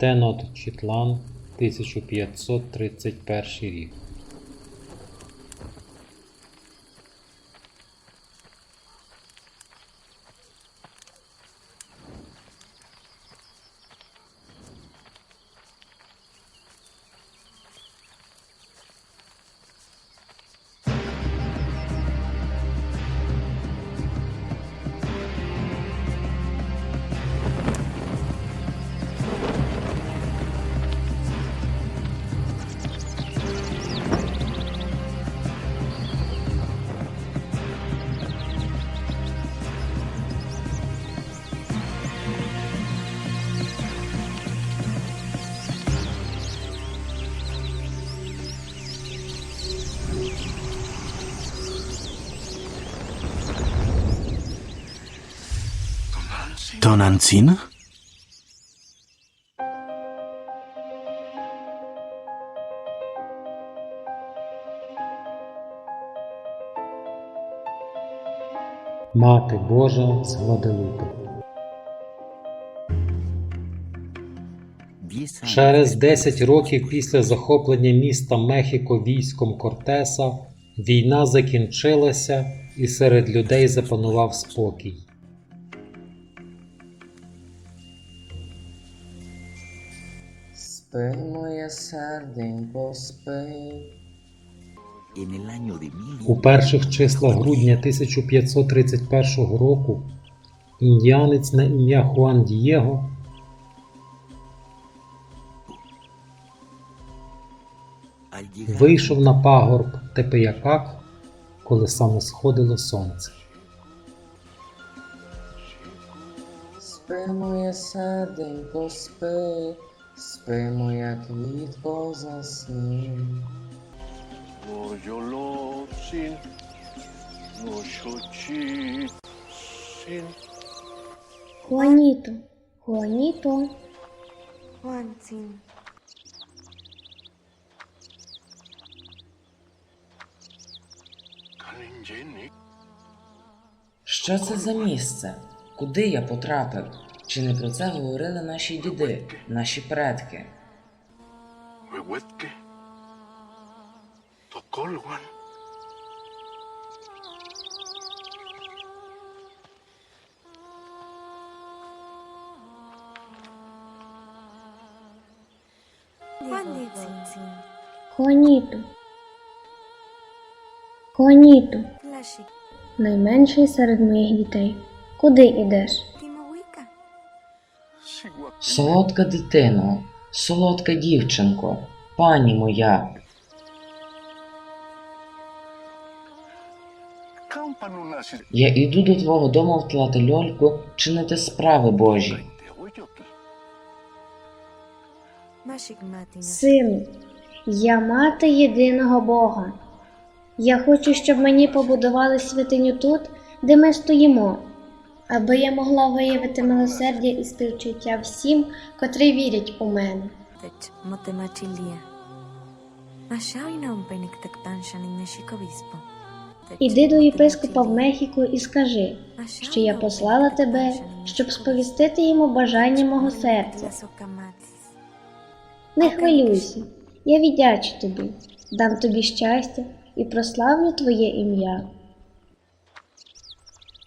Тенотчітлан, 1531 рік. Tonantzin? Мати Божа з Гваделупи. Через 10 років після захоплення міста Мехіко військом Кортеса війна закінчилася і серед людей запанував спокій. Спи, моє серденько, спи. У перших числах грудня 1531 року індіанець на ім'я Хуан Дієго вийшов на пагорб Тепеякак, коли саме сходило сонце. Спи, моє серденько, спи. Спи, моя квітко, засни. Xochitzin. Juanito, Juanito, Juancin, Kaninjeni, Що це за місце? Куди я потрапив? Чи не про це говорили наші діди, наші предки? Juanito, Juanito, найменший серед моїх дітей. Куди ідеш? Солодка дитино, солодка дівчинко, пані моя, я іду до твого дому в Тлательольку чинити справи Божі. Сину, я мати єдиного Бога. Я хочу, щоб мені побудували святиню тут, де ми стоїмо, аби я могла виявити милосердя і співчуття всім, котрі вірять у мене. Іди до єпископа в Мехіко і скажи, що я послала тебе, щоб сповістити йому бажання мого серця. Не хвилюйся, я віддячу тобі, дам тобі щастя і прославлю твоє ім'я.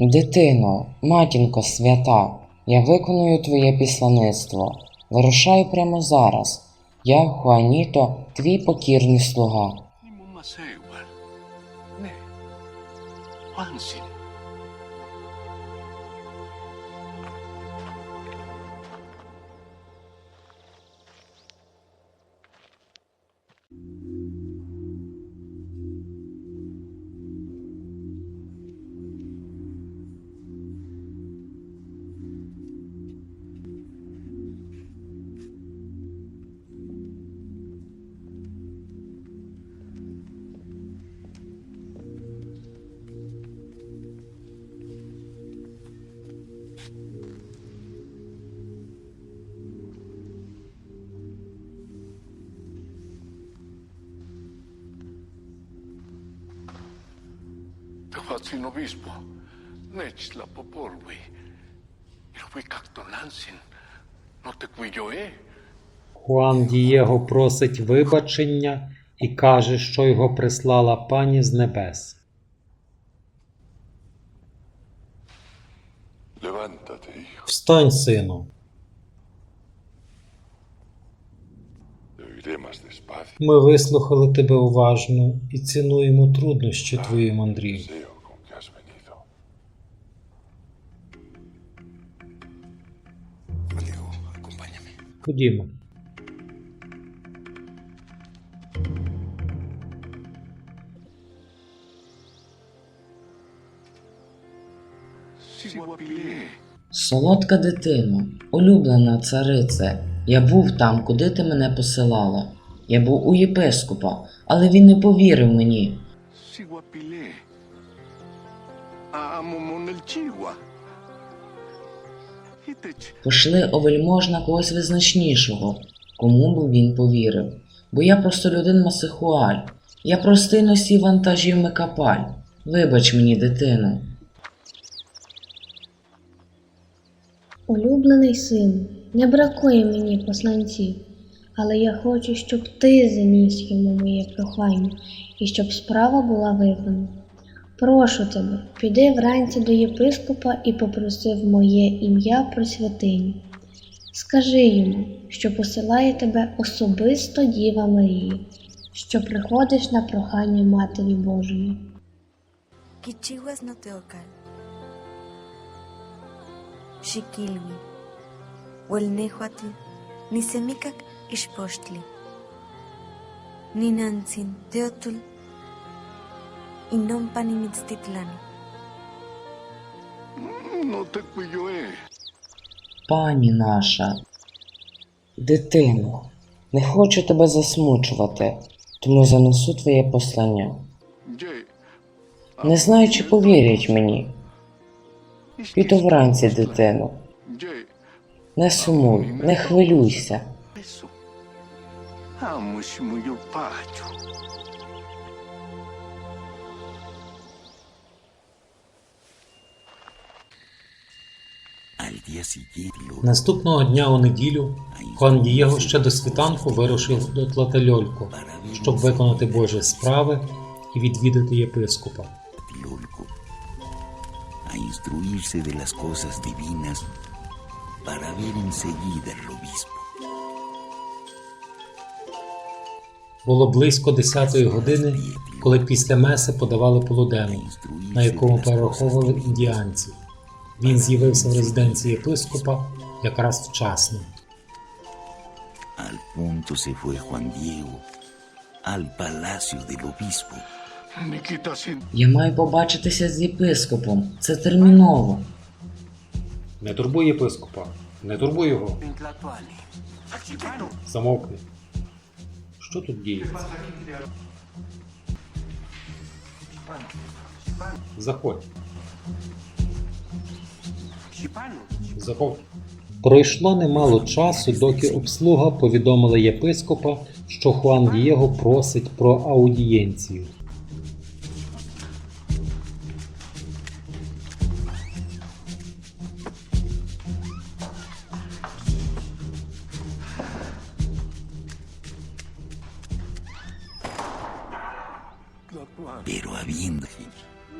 Дитино, матінко свята, я виконую твоє післаництво. Вирушаю прямо зараз. Я, Хуаніто, твій покірний слуга. Tehuatzin obispo, Nechla popolwi, Ilhuicactonansin, no te cuilloe, Хуан Дієго просить вибачення і каже, що його прислала пані з небес. Встань, сину. Despacio. Ми вислухали тебе уважно і цінуємо труднощі твоєї мандрівки. Ходімо. Солодка дитино, улюблена царице, я був там, куди ти мене посилала. Я був у єпископа, але він не повірив мені. Пошли овельможна когось визначнішого, кому б він повірив. Бо я просто людин Масихуаль, я простий носій вантажів Мекапаль. Вибач мені, дитино. Улюблений син, не бракує мені посланців, але я хочу, щоб ти заніс йому моє прохання і щоб справа була виконана. Прошу тебе, піди вранці до єпископа і попроси в моє ім'я про святиню. Скажи йому, що посилає тебе особисто Діва Марія, що приходиш на прохання Матері Божої. Huelnehuatl. Nisemicac ixpochtli. Ninantzin teotul. Inompa nimitztitlani. No te. Пані наша, дитино, не хочу тебе засмучувати, тому занесу твоє послання. Не знаю, чи повірять мені. Піду вранці, дитино. Не сумуй, не хвилюйся. Наступного дня у неділю Хуан Дієго ще до світанку вирушив до Тлателолько, щоб виконати Божі справи і відвідати єпископа. Було близько 10-ї години, коли після меси подавали полуденну, на якому перераховували індіанців. Він з'явився в резиденції єпископа якраз вчасно. Al punto se fue Juan Diego al palacio del obispo. Nikita sin. Я маю побачитися з єпископом. Це терміново. Не турбуй єпископа, не турбуй його. Замовкни. Що тут діється? Заходь. Пройшло немало часу, доки обслуга повідомила єпископа, що Хуан Дієго просить про аудієнцію.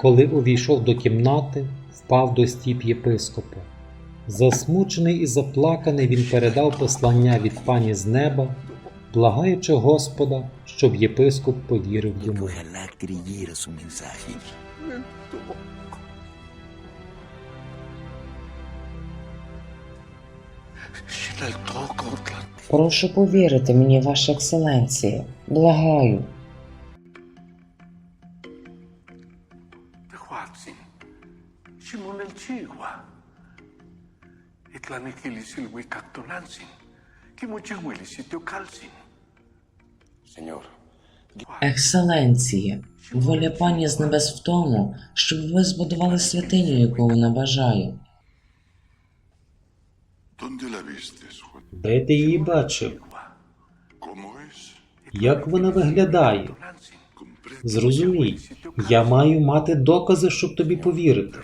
Коли увійшов до кімнати, впав до стіп єпископа. Засмучений і заплаканий він передав послання від пані з неба, благаючи Господа, щоб єпископ повірив йому. Прошу повірити мені, ваша екселенція. Благаю. Itlaniquilisilhuicactonantzin. Quimochihuilisitiocalzin. Señor. Екселенція, воля пані з небес в тому, щоб ви збудували святиню, яку вона бажає. Де ти її бачив? Як вона виглядає? Зрозумій, я маю мати докази, щоб тобі повірити.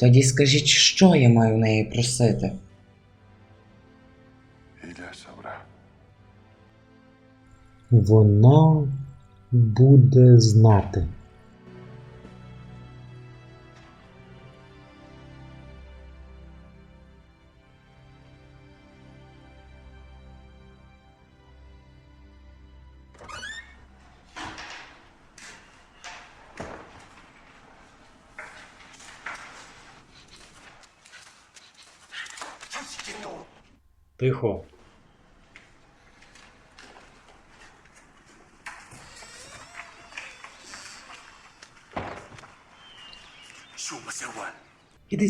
Тоді скажіть, що я маю в неї просити? Вона буде знати.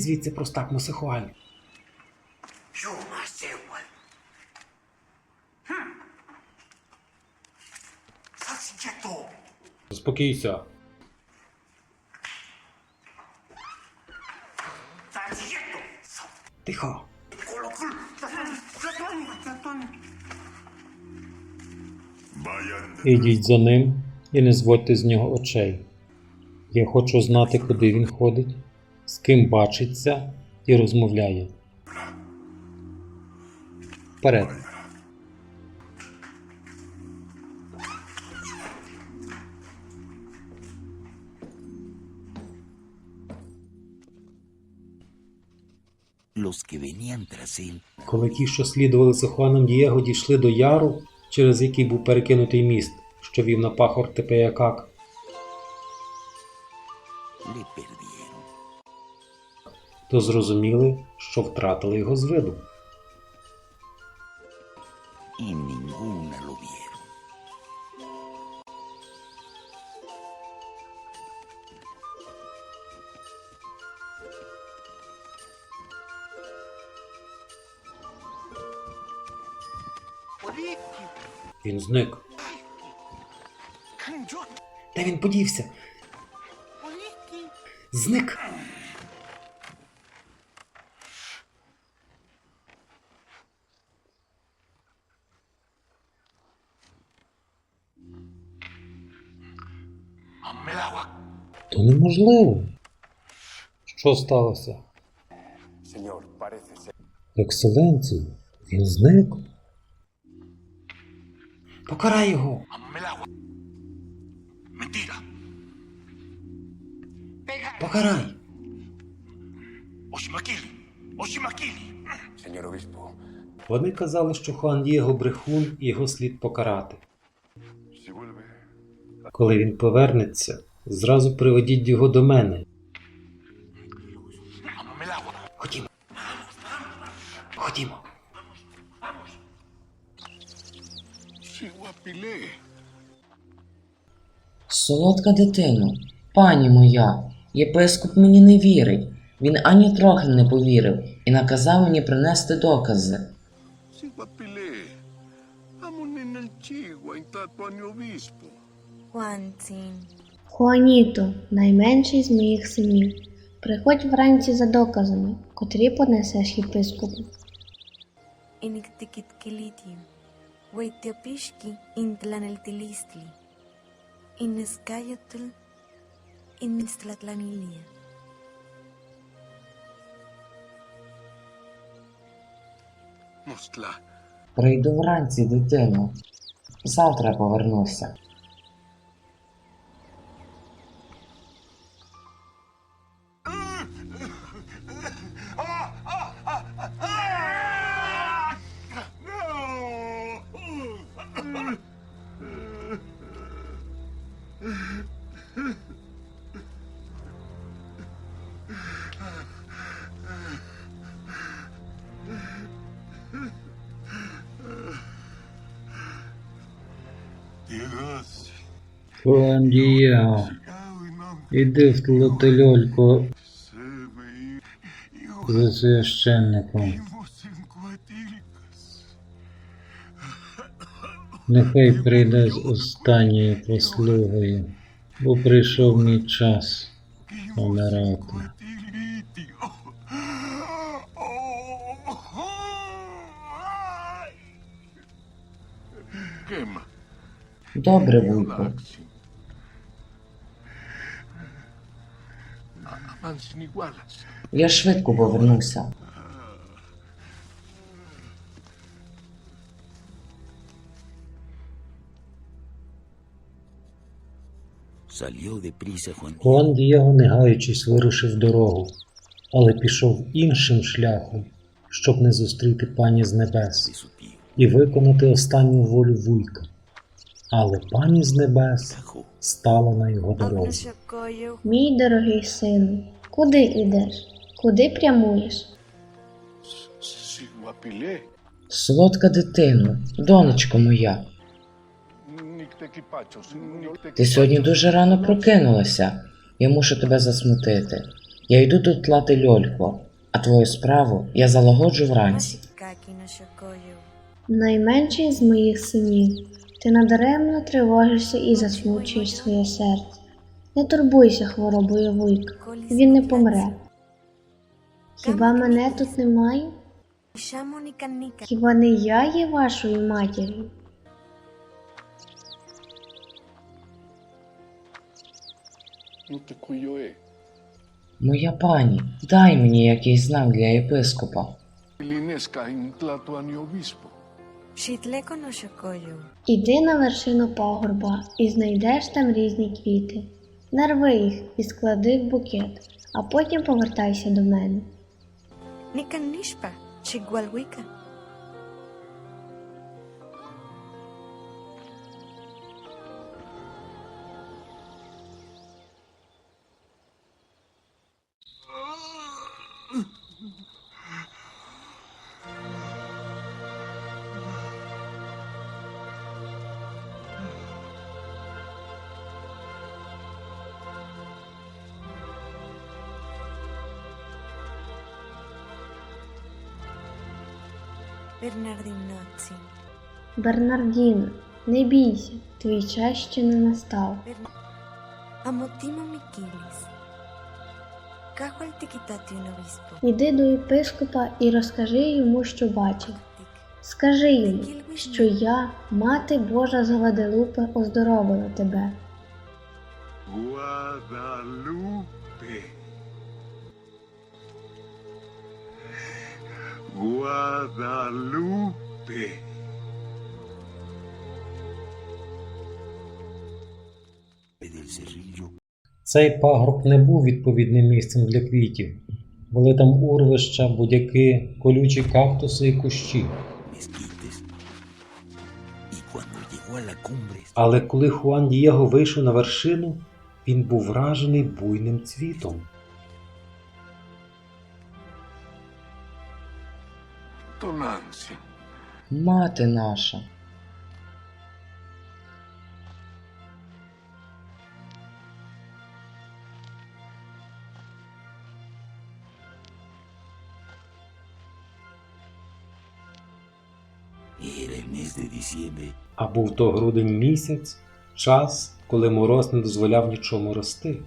Звідси, простак Мосихуаль. Suma Sewal. Salsichetto. Заспокійся. Тихо. Ідіть за ним і не зводьте з нього очей. Я хочу знати, куди він ходить, з ким бачиться і розмовляє. Вперед. Коли ті, що слідували за Хуаном Дієго, дійшли до яру, через який був перекинутий міст, що вів на пахор Тепеякак. То зрозуміли, що втратили його з виду. Він зник. Де він подівся? Зник. То неможливо. Що сталося? Екселенцію, він зник. Покарай його. Покарай. Вони казали, що Хуан Дієго брехун і його слід покарати. Коли він повернеться, зразу приведіть його до мене. Ходімо. Ходімо. Солодка дитино, пані моя, єпископ мені не вірить. Він ані трохи не повірив і наказав мені принести докази. Si Хуаніто, найменший з моїх синів, приходь вранці за доказами, котрі понесеш єпископу. Прийду вранці, дитино. Завтра повернуся. Іди в тлотельолько Se за священником. Нехай прийде з останньою послугою, бо прийшов мій час помирати. Добре, вуйку. Я швидко повернуся. Deprisa Хуан Дієго, не гаючись, вирушив дорогу, але пішов іншим шляхом, щоб не зустріти пані з небес і виконати останню волю вуйка. Але пані з небес стала на його дорозі. Мій дорогий сину, куди ідеш? Куди прямуєш? Солодка дитино, донечко моя, ти сьогодні дуже рано прокинулася. Я мушу тебе засмутити. Я йду тут тлати льольку, а твою справу я залагоджу вранці. Найменший з моїх синів, ти надаремно тривожишся і засмучуєш своє серце. Не турбуйся хворобою вуйка, він не помре. Хіба мене тут немає? Хіба не я є вашою матір'ю? e. Моя пані, дай мені якийсь знак для єпископа. Іди на вершину пагорба і знайдеш там різні квіти. Нарви їх і склади в букет, а потім повертайся до мене. Nikan чи Chigwalwika. Bernardinozzi. Бернардіно, не бійся, твій час ще не настав. Un obispo. Іди до єпископа і розкажи йому, що бачив. Скажи йому, що я, мати Божа з Гваделупи, оздоровила тебе. Cerrillo, Цей пагорб не був відповідним місцем для квітів. Були там урвища, будяки, колючі кактуси і кущі. Але коли Хуан Дієго вийшов на вершину, він був вражений буйним цвітом. Мати наша, era el mes de diciembre, А був то грудень місяць, час, коли мороз не дозволяв нічому рости.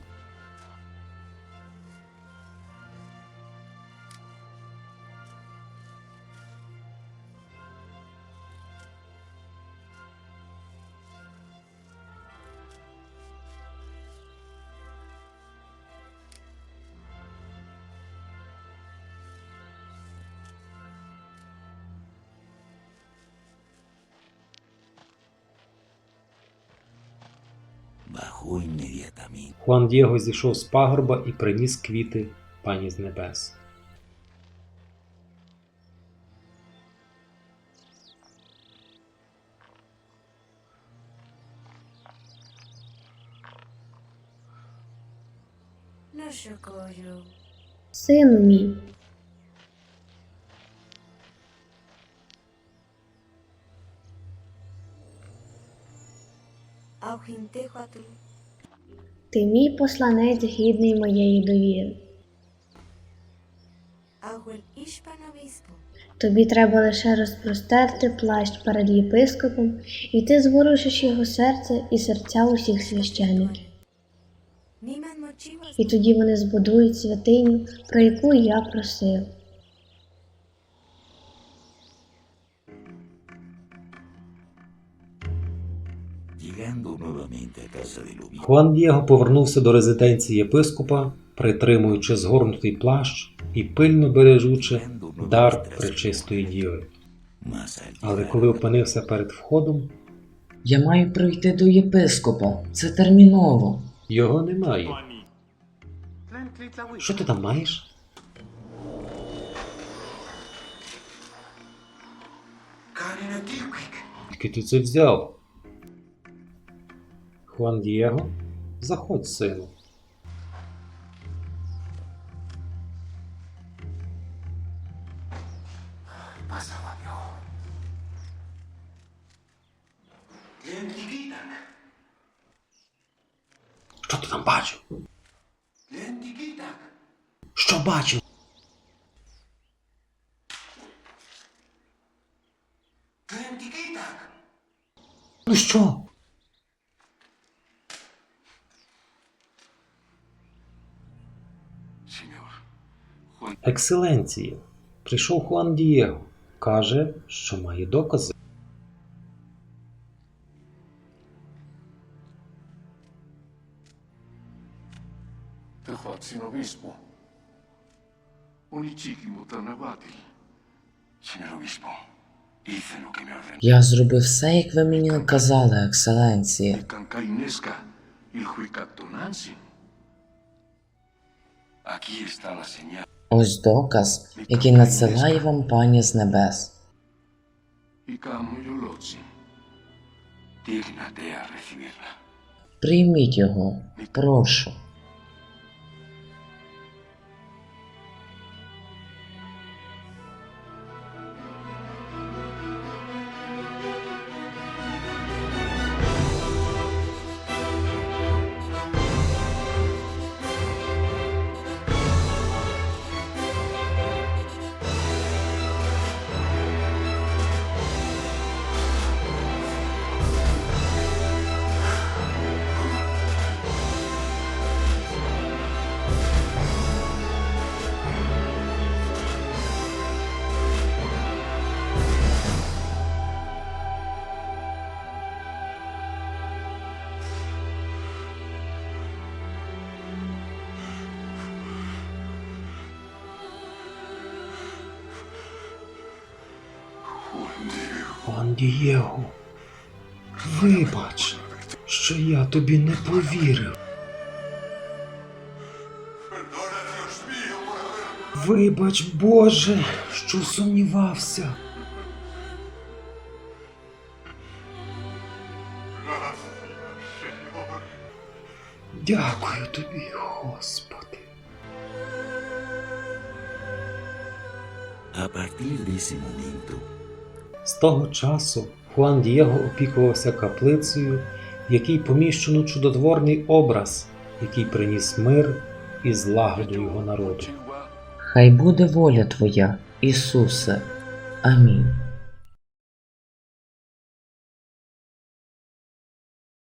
Хуан Дієго зійшов з пагорба і приніс квіти пані з небес. Shokoyo. Сину мій, Aujintejuatl. Ти мій посланець гідний моєї довіри. Тобі треба лише розпростерти плащ перед єпископом, і ти зворушиш його серце і серця усіх священиків. І тоді вони збудують святиню, про яку я просив. Хуан Дієго повернувся до резиденції єпископа, притримуючи згорнутий плащ і пильно бережучи дар пречистої діви. Але коли опинився перед входом, Я маю прийти до єпископа. Це терміново. його немає. Що ти там маєш? Ти це взяв? Хуан Дієго, заходь, сину. Що ти там бачив? Що бачив? Ну що? Екселенція, прийшов Хуан Дієго. Каже, що має докази. Obispo. Mutanavatil. Señor obispo, hice lo que me ordenó. Я зробив все, як ви мені наказали, екселенція. Cancainesca il huicato nansi. Aquí está la señal. Ось доказ, який надсилає вам пані з небес. Прийміть його, прошу. Дієго, вибач, що я тобі не повірив. Вибач, Боже, що сумнівався. Дякую тобі, Господи. A partir de ese З того часу Хуан Дієго опікувався каплицею, в якій поміщено чудотворний образ, який приніс мир і злагоду його народу. Хай буде воля Твоя, Ісусе. Амінь.